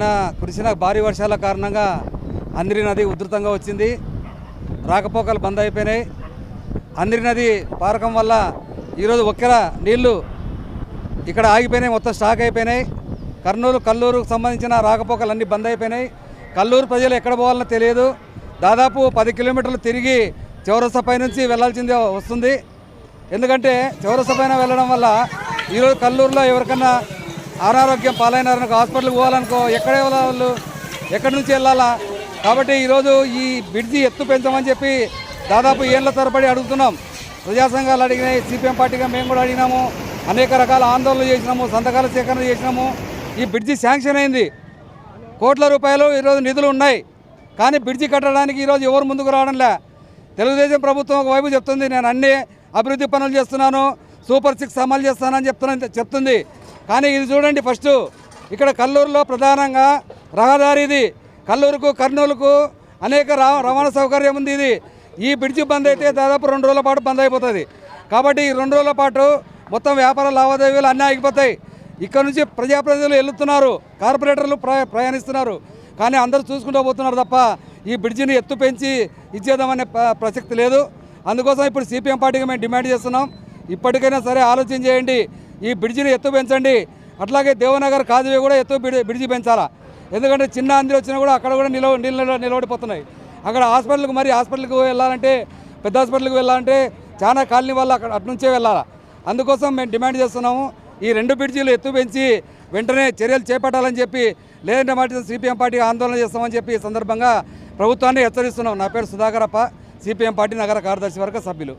నిన్న కురిసిన భారీ వర్షాల కారణంగా అందిరి నది ఉధృతంగా వచ్చింది. రాకపోకలు బంద్ అయిపోయినాయి. అందిరి నది పారకం వల్ల ఈరోజు ఒక్కెర నీళ్ళు ఇక్కడ ఆగిపోయినాయి. మొత్తం స్టాక్ అయిపోయినాయి. కర్నూలు కల్లూరుకు సంబంధించిన రాకపోకలు అన్నీ బంద్ అయిపోయినాయి. కల్లూరు ప్రజలు ఎక్కడ పోవాలనో తెలియదు. దాదాపు పది కిలోమీటర్లు తిరిగి చౌరసపై పై నుంచి వెళ్ళాల్సిందే వస్తుంది. ఎందుకంటే చౌరసపైన పైన వెళ్ళడం వల్ల ఈరోజు కల్లూరులో ఎవరికన్నా అనారోగ్యం పాలైనారనుకో హాస్పిటల్కి పోవాలనుకో ఎక్కడే వాళ్ళు ఎక్కడి నుంచి వెళ్ళాలా? కాబట్టి ఈరోజు ఈ బ్రిడ్జి ఎత్తు పెంచమని చెప్పి దాదాపు ఏళ్ళ తరబడి అడుగుతున్నాం. ప్రజా సంఘాలు అడిగినాయి సిపిఎం పార్టీగా మేము కూడా అడిగినాము. అనేక రకాల ఆందోళనలు చేసినాము సంతకాల సేకరణ చేసినాము. ఈ బ్రిడ్జి శాంక్షన్ అయింది. కోట్ల రూపాయలు ఈరోజు నిధులు ఉన్నాయి. కానీ బ్రిడ్జి కట్టడానికి ఈరోజు ఎవరు ముందుకు రావడంలే. తెలుగుదేశం ప్రభుత్వం ఒకవైపు చెప్తుంది నేను అన్ని అభివృద్ధి పనులు చేస్తున్నాను సూపర్ సిక్స్ అమలు చేస్తానని చెప్తున్నా చెప్తుంది. కానీ ఇది చూడండి ఫస్ట్. ఇక్కడ కల్లూరులో ప్రధానంగా రహదారి ఇది. కల్లూరుకు కర్నూలుకు అనేక రవాణా సౌకర్యం ఉంది ఇది. ఈ బ్రిడ్జి బంద్ అయితే దాదాపు రెండు రోజుల పాటు బంద్ అయిపోతుంది. కాబట్టి ఈ రెండు రోజుల పాటు మొత్తం వ్యాపార లావాదేవీలు అన్నీ ఆగిపోతాయి. ఇక్కడ నుంచి ప్రజాప్రతినిధులు వెళ్తున్నారు. కార్పొరేటర్లు ప్రయా ప్రయాణిస్తున్నారు. కానీ అందరూ చూసుకుంటూ పోతున్నారు తప్ప ఈ బ్రిడ్జిని ఎత్తు పెంచి ఇచ్చేద్దామనే ప్రసక్తి లేదు. అందుకోసం ఇప్పుడు సిపిఎం పార్టీకి మేము డిమాండ్ చేస్తున్నాం. ఇప్పటికైనా సరే ఆలోచన చేయండి. ఈ బ్రిడ్జిని ఎత్తు పెంచండి. అట్లాగే దేవనగర్ కాజువే కూడా ఎత్తు బ్రిడ్జి- బ్రిడ్జి పెంచాలా. ఎందుకంటే చిన్న అందిరి వచ్చినా కూడా అక్కడ కూడా నిలవ నీళ్ళు నిలబడిపోతున్నాయి. అక్కడ హాస్పిటల్కి మరి హాస్పిటల్కి వెళ్ళాలంటే పెద్ద హాస్పిటల్కి వెళ్ళాలంటే చాలా కాలనీ వల్ల అక్కడ అటు నుంచే వెళ్ళాలా. అందుకోసం మేము డిమాండ్ చేస్తున్నాము ఈ రెండు బ్రిడ్జీలు ఎత్తు పెంచి వెంటనే చర్యలు చేపట్టాలని చెప్పి లేదంటే మాట సిపిఎం పార్టీ ఆందోళన చేస్తామని చెప్పి ఈ సందర్భంగా ప్రభుత్వాన్ని హెచ్చరిస్తున్నాం. నా పేరు సుధాకరప్ప సిపిఎం పార్టీ నగర కార్యదర్శి వర్గ సభ్యులు.